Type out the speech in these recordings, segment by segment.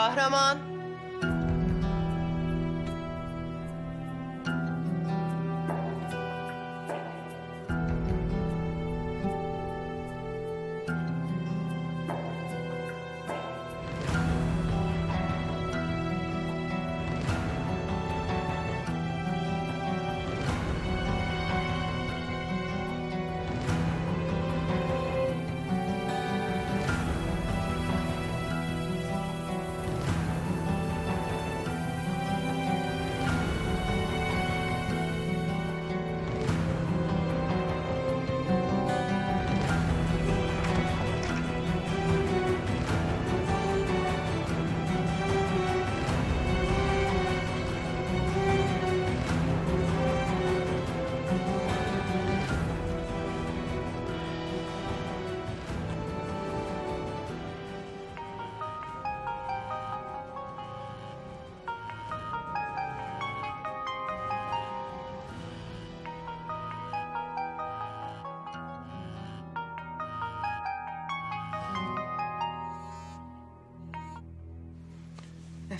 Kahraman.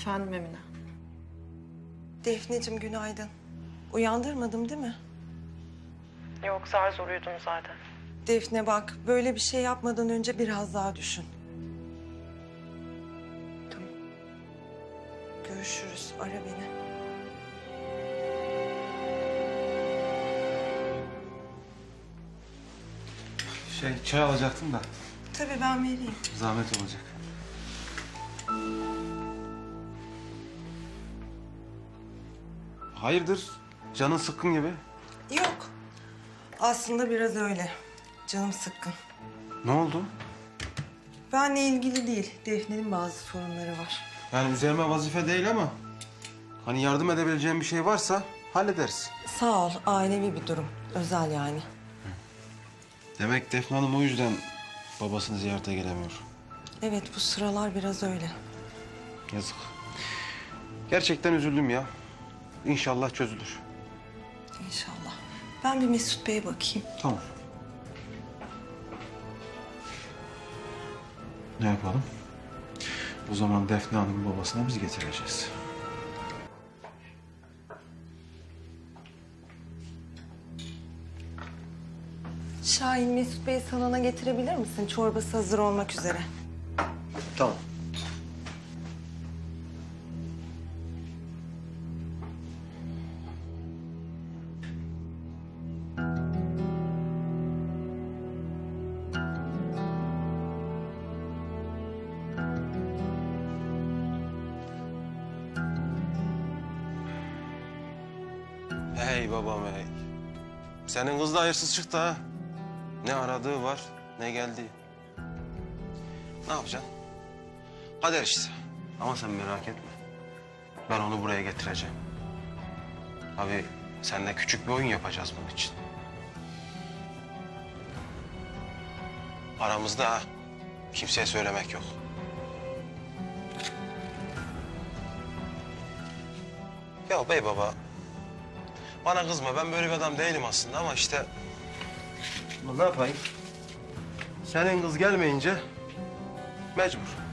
Efendim Emine. Defneciğim günaydın. Uyandırmadım değil mi? Yok zar zor uyudum zaten. Defne bak böyle bir şey yapmadan önce biraz daha düşün. Tamam. Görüşürüz. Ara beni. Şey çay alacaktım da Tabii ben vereyim. zahmet olacak. Hayırdır? Canın sıkkın gibi. Yok. Aslında biraz öyle. Canım sıkkın. Ne oldu? Benle ilgili değil. Defne'nin bazı sorunları var. Yani üzerime vazife değil ama hani yardım edebileceğim bir şey varsa hallederiz. Sağ ol. Ailevi bir durum. Özel yani. Demek Defne Hanım o yüzden babasını ziyarete gelemiyor. Evet bu sıralar biraz öyle. Yazık. Gerçekten üzüldüm ya. İnşallah çözülür. İnşallah. Ben bir Mesut Bey'e bakayım. Tamam. Ne yapalım? O zaman Defne Hanım'ın babasına biz getireceğiz. Şahin Mesut Bey'i salona getirebilir misin? Çorbası hazır olmak üzere. Tamam. Hey babam hey. Senin kız da hayırsız çıktı ha. Ne aradığı var ne geldiği. Ne yapacaksın? Kader işte. Ama sen merak etme. Ben onu buraya getireceğim. Abi seninle küçük bir oyun yapacağız bunun için. Aramızda. Kimseye söylemek yok. Ya bey baba. Bana kızma ben böyle bir adam değilim aslında ama işte... Ne yapayım? Senin kız gelmeyince Mecbur.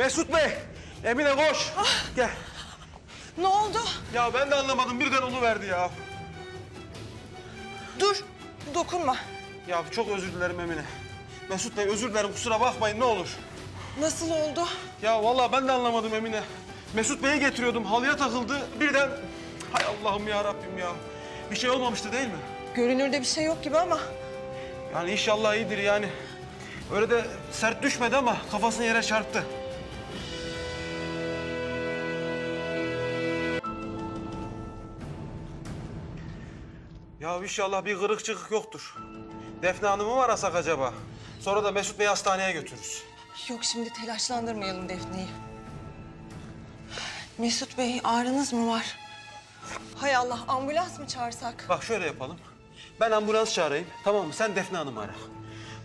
Mesut Bey! Emine koş! Gel. Ne oldu? Ya ben de anlamadım birden verdi ya. Dur. Dokunma. Ya çok özür dilerim Emine. Mesut Bey özür dilerim kusura bakmayın ne olur. Nasıl oldu? Ya vallahi ben de anlamadım Emine. Mesut Bey'i getiriyordum halıya takıldı birden... Hay Allah'ım ya Rabbim ya. Bir şey olmamıştı değil mi? Görünürde bir şey yok gibi ama Yani inşallah iyidir yani. Öyle de sert düşmedi ama kafasını yere çarptı. Ya inşallah bir kırık çıkık yoktur. Defne Hanım'ı mı arasak acaba? Sonra da Mesut Bey hastaneye götürürüz. yok şimdi telaşlandırmayalım Defne'yi. Mesut Bey ağrınız mı var? Hay Allah ambulans mı çağırsak? Bak şöyle yapalım. Ben ambulans çağırayım. Tamam mı? Sen Defne Hanım'ı ara.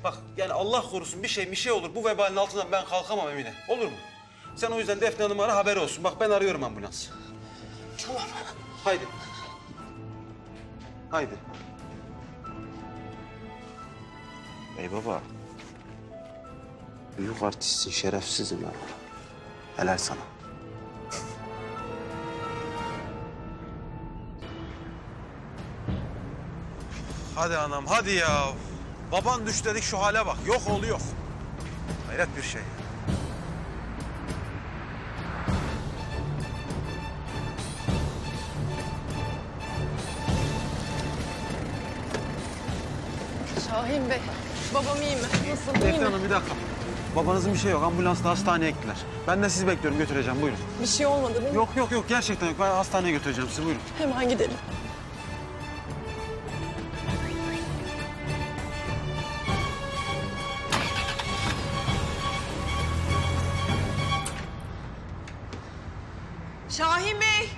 Bak yani Allah korusun bir şey bir şey olur. Bu vebalin altından ben kalkamam Emine. Olur mu? Sen o yüzden Defne Hanım'ı ara haber olsun. Bak ben arıyorum ambulans. Tamam. Haydi. Haydi. Bey baba. Büyük artistsin, şerefsizim ya. Helal sana. Hadi anam, hadi ya. Baban düş dedik şu hale bak. Yok oluyor. Hayret bir şey. Şahin Bey, babam iyi mi? Nasıl, iyi Defne mi? Hanım bir dakika. Babanızın bir şey yok. Ambulansla hastaneye gittiler. Ben de sizi bekliyorum. Götüreceğim. Buyurun. Bir şey olmadı değil mi? Yok yok yok. Gerçekten yok. Ben hastaneye götüreceğim sizi. Buyurun. Hemen gidelim. Şahin Bey!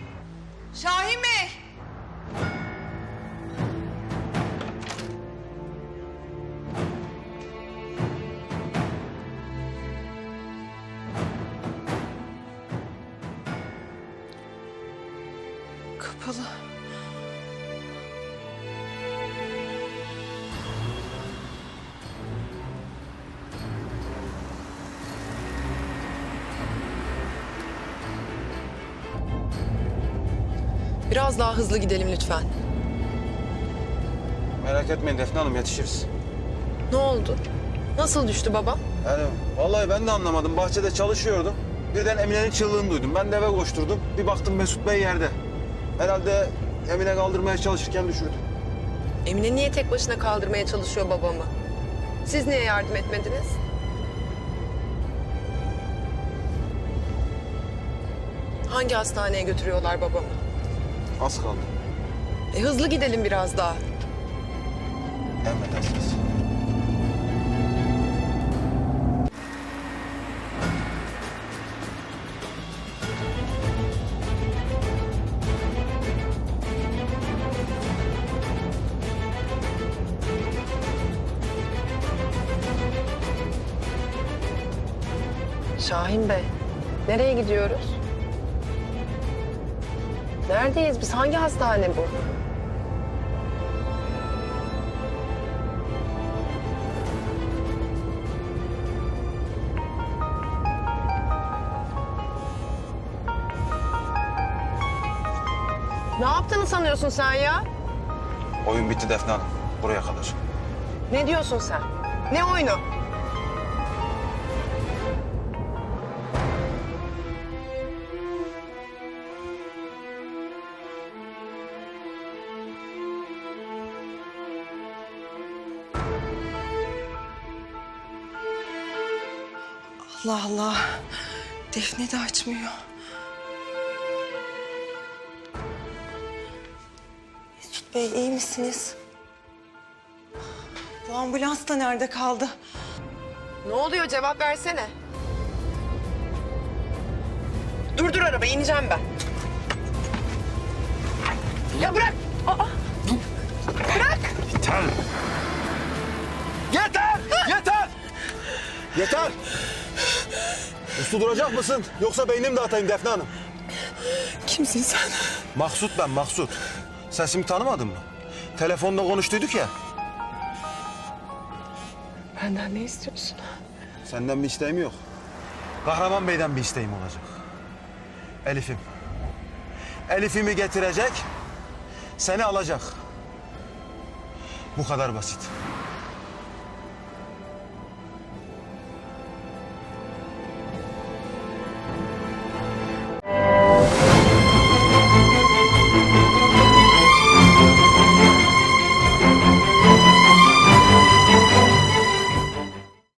Kapalı. Biraz daha hızlı gidelim lütfen. Merak etmeyin Defne Hanım. Yetişiriz. Ne oldu? Nasıl düştü babam? Yani vallahi ben de anlamadım. Bahçede çalışıyordum. Birden Emine'nin çığlığını duydum. Ben de eve koşturdum. Bir baktım Mesut Bey yerde. Herhalde Emine kaldırmaya çalışırken düşürdü. Emine niye tek başına kaldırmaya çalışıyor babamı? Siz niye yardım etmediniz? Hangi hastaneye götürüyorlar babamı? Az kaldı. E hızlı gidelim biraz daha. Emredersiniz. Şahin Bey, nereye gidiyoruz? Neredeyiz biz? Hangi hastane bu? Ne yaptığını sanıyorsun sen ya? Oyun bitti Defne Hanım. Buraya kadar. Ne diyorsun sen? Ne oyunu? Allah Allah. Defne de açmıyor. Mesut Bey iyi misiniz? Bu ambulans da nerede kaldı? Ne oluyor cevap versene. Durdur arabayı ineceğim ben. Ya bırak. Aa, Yeter! Yeter! Yeter! Yeter! Uslu duracak mısın? Yoksa beynimi dağıtayım Defne Hanım. kimsin sen? Maksut ben, Maksut. Sesimi tanımadın mı? Telefonda konuştuyduk ya. Benden ne istiyorsun? Senden bir isteğim yok. Kahraman Bey'den bir isteğim olacak. Elif'im. Elif'imi getirecek, seni alacak. Bu kadar basit.